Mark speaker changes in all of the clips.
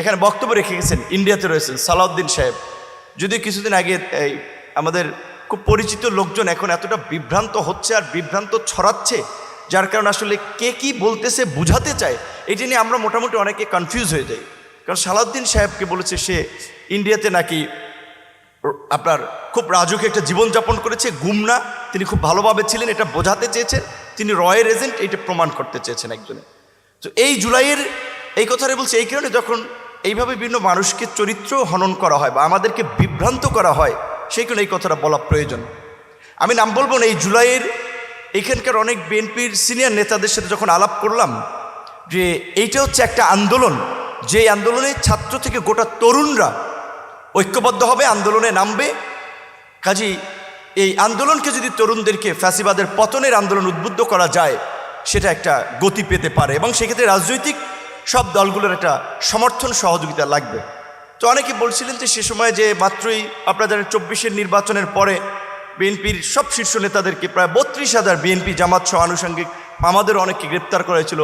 Speaker 1: এখানে বক্তব্য রেখে গেছেন, ইন্ডিয়াতে রয়েছেন সালাউদ্দিন সাহেব। যদি কিছুদিন আগে, এই আমাদের খুব পরিচিত লোকজন এখন এতটা বিভ্রান্ত হচ্ছে আর বিভ্রান্ত ছড়াচ্ছে, যার কারণে আসলে কে কি বলতেছে বুঝাতে চায়, এটি নিয়ে আমরা মোটামুটি অনেকে কনফিউজ হয়ে যাই। কারণ সালাউদ্দিন সাহেবকে বলেছে সে ইন্ডিয়াতে নাকি আপনার খুব রাজুকে একটা জীবনযাপন করেছে, গুমনা, তিনি খুব ভালোভাবে ছিলেন, এটা বোঝাতে চেয়েছেন, তিনি রয়ের এজেন্ট, এটা প্রমাণ করতে চেয়েছেন একজনে। তো এই জুলাইয়ের এই কথাটা বলছে, এই কারণে যখন এইভাবে বিভিন্ন মানুষকে চরিত্র হনন করা হয় বা আমাদেরকে বিভ্রান্ত করা হয়, সেই কারণে এই কথাটা বলা প্রয়োজন। আমি নাম বলব না, এই জুলাইয়ের এখানকার অনেক বিএনপির সিনিয়র নেতাদের সাথে যখন আলাপ করলাম যে এইটা হচ্ছে একটা আন্দোলন, যে আন্দোলনে ছাত্র থেকে গোটা তরুণরা ঐক্যবদ্ধ হবে, আন্দোলনে নামবে। কাজী, এই আন্দোলনকে যদি তরুণদেরকে ফ্যাসিবাদের পতনের আন্দোলন উদ্বুদ্ধ করা যায়, সেটা একটা গতি পেতে পারে এবং সেক্ষেত্রে রাজনৈতিক সব দলগুলোর একটা সমর্থন সহযোগিতা লাগবে। তো অনেকে বলছিলেন যে সে সময় যে মাত্রই আপনারা জানেন চব্বিশের নির্বাচনের পরে বিএনপির সব শীর্ষ নেতাদেরকে প্রায় বত্রিশ হাজার বিএনপি জামাত সহ আনুষঙ্গিক আমাদের অনেককে গ্রেপ্তার করা হয়েছিল,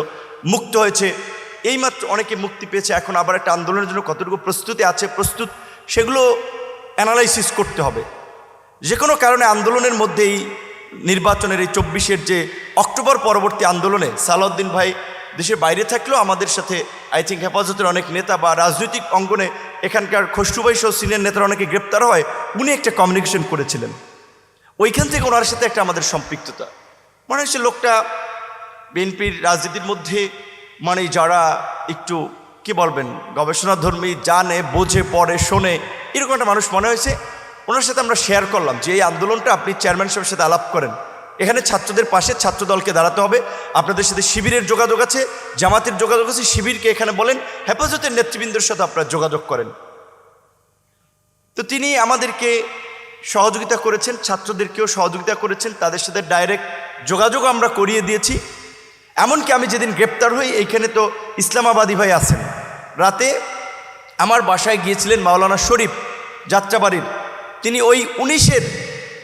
Speaker 1: মুক্ত হয়েছে। এইমাত্র অনেকে মুক্তি পেয়েছে, এখন আবার একটা আন্দোলনের জন্য কতটুকু প্রস্তুতি আছে, প্রস্তুত, সেগুলো অ্যানালাইসিস করতে হবে। যে কোনো কারণে আন্দোলনের মধ্যেই নির্বাচনের এই চব্বিশের যে অক্টোবর পরবর্তী আন্দোলনে সালাউদ্দিন ভাই দেশের বাইরে থাকলেও আমাদের সাথে আই থিঙ্ক হেফাজতের অনেক নেতা বা রাজনৈতিক অঙ্গনে এখানকার খসরুভাই সহ সিনিয়র নেতারা অনেকে গ্রেপ্তার হয়, উনি একটা কমিউনিকেশন করেছিলেন। ওইখান থেকে ওনার সাথে একটা আমাদের সম্পৃক্ততা। মনে হচ্ছে লোকটা বিএনপির রাজনীতির মধ্যে মানে যারা একটু, কি বলবেন, গবেষণাধর্মী, জানে, বোঝে, পড়ে, শোনে, এরকম একটা মানুষ মনে হয়েছে, ওনার সাথে আমরা শেয়ার করলাম যে এই আন্দোলনটা আপনি চেয়ারম্যান সাহেবের সাথে আলাপ করেন। এখানে ছাত্রদের পাশে ছাত্র দলকে দাঁড়াতে হবে। আপনাদের সাথে শিবিরের যোগাযোগ আছে, জামাতের যোগাযোগ আছে। শিবিরকে এখানে বলেন, হেফাজতের নেতৃবৃন্দের সাথে আপনারা যোগাযোগ করেন। তো তিনি আমাদেরকে সহযোগিতা করেছেন, ছাত্রদেরকেও সহযোগিতা করেছেন, তাদের সাথে ডাইরেক্ট যোগাযোগ আমরা করিয়ে দিয়েছি। এমনকি আমি যেদিন গ্রেপ্তার হই, এইখানে তো ইসলামাবাদী ভাই আছেন। রাতে আমার বাসায় গিয়েছিলেন মাওলানা শরীফ যাত্রাবাড়ির। তিনি ওই উনিশের,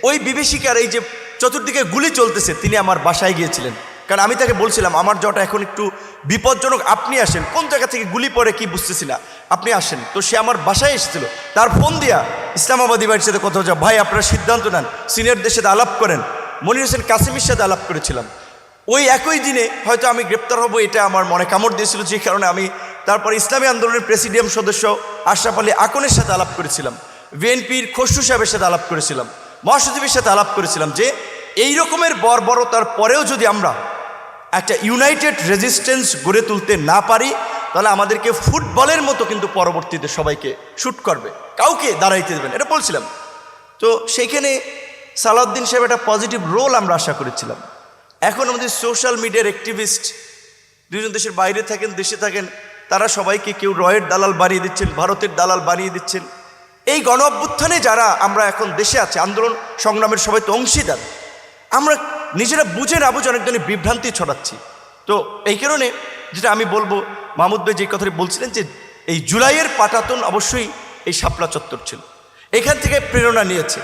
Speaker 1: ওই বিভীষিকার এই যে চতুর্দিকে গুলি চলতেছে, তিনি আমার বাসায় গিয়েছিলেন। কারণ আমি তাকে বলছিলাম, আমার জ্বটা এখন একটু বিপজ্জনক, আপনি আসেন। কোন জায়গা থেকে গুলি পড়ে কি বুঝতেছি না, আপনি আসেন। তো সে আমার বাসায় এসেছিল। তার ফোন দিয়া ইসলামাবাদী বাড়ির সাথে কথা হচ্ছে, ভাই, আপনারা সিদ্ধান্ত নেন সিনিয়রদের সাথে আলাপ করেন। মনির হোসেন কাসিমের সাথে আলাপ করেছিলাম। ওই একই দিনে হয়তো আমি গ্রেপ্তার হব, এটা আমার মনে কামড় দিয়েছিল, যে কারণে আমি তারপর ইসলামী আন্দোলনের প্রেসিডিয়াম সদস্য আশরাফ আলী আকনের সাথে আলাপ করেছিলাম। বিএনপির খসরু সাহেবের সাথে আলাপ করেছিলাম। মহাসচিবের সাথে আলাপ করেছিলাম যে এই রকমের বর্বরতার পরেও যদি আমরা একটা ইউনাইটেড রেজিস্ট্যান্স গড়ে তুলতে না পারি, তাহলে আমাদেরকে ফুটবলের মতো কিন্তু পরবর্তীতে সবাইকে শ্যুট করবে, কাউকে দাঁড়াইতে দেবেন এটা বলছিলাম। তো সেইখানে সালাউদ্দিন সাহেব একটা পজিটিভ রোল আমরা আশা করেছিলাম। এখন আমাদের সোশ্যাল মিডিয়ার অ্যাক্টিভিস্ট দুজন দেশের বাইরে থাকেন, দেশে থাকেন, তারা সবাইকে কেউ রয়ের দালাল বানিয়ে দিচ্ছেন, ভারতের দালাল বানিয়ে দিচ্ছেন। এই গণ অভ্যুত্থানে যারা আমরা এখন দেশে আছি, আন্দোলন সংগ্রামের সবাই তো অংশীদার। আমরা নিজেরা বুঝে না বুঝে অনেকজনের বিভ্রান্তি ছড়াচ্ছি। তো এই কারণে যেটা আমি বলব, মাহমুদ ভাই যে কথাটি বলছিলেন যে এই জুলাইয়ের পাটাতন অবশ্যই এই শাপলা চত্বর ছিল। এখান থেকে প্রেরণা নিয়েছে।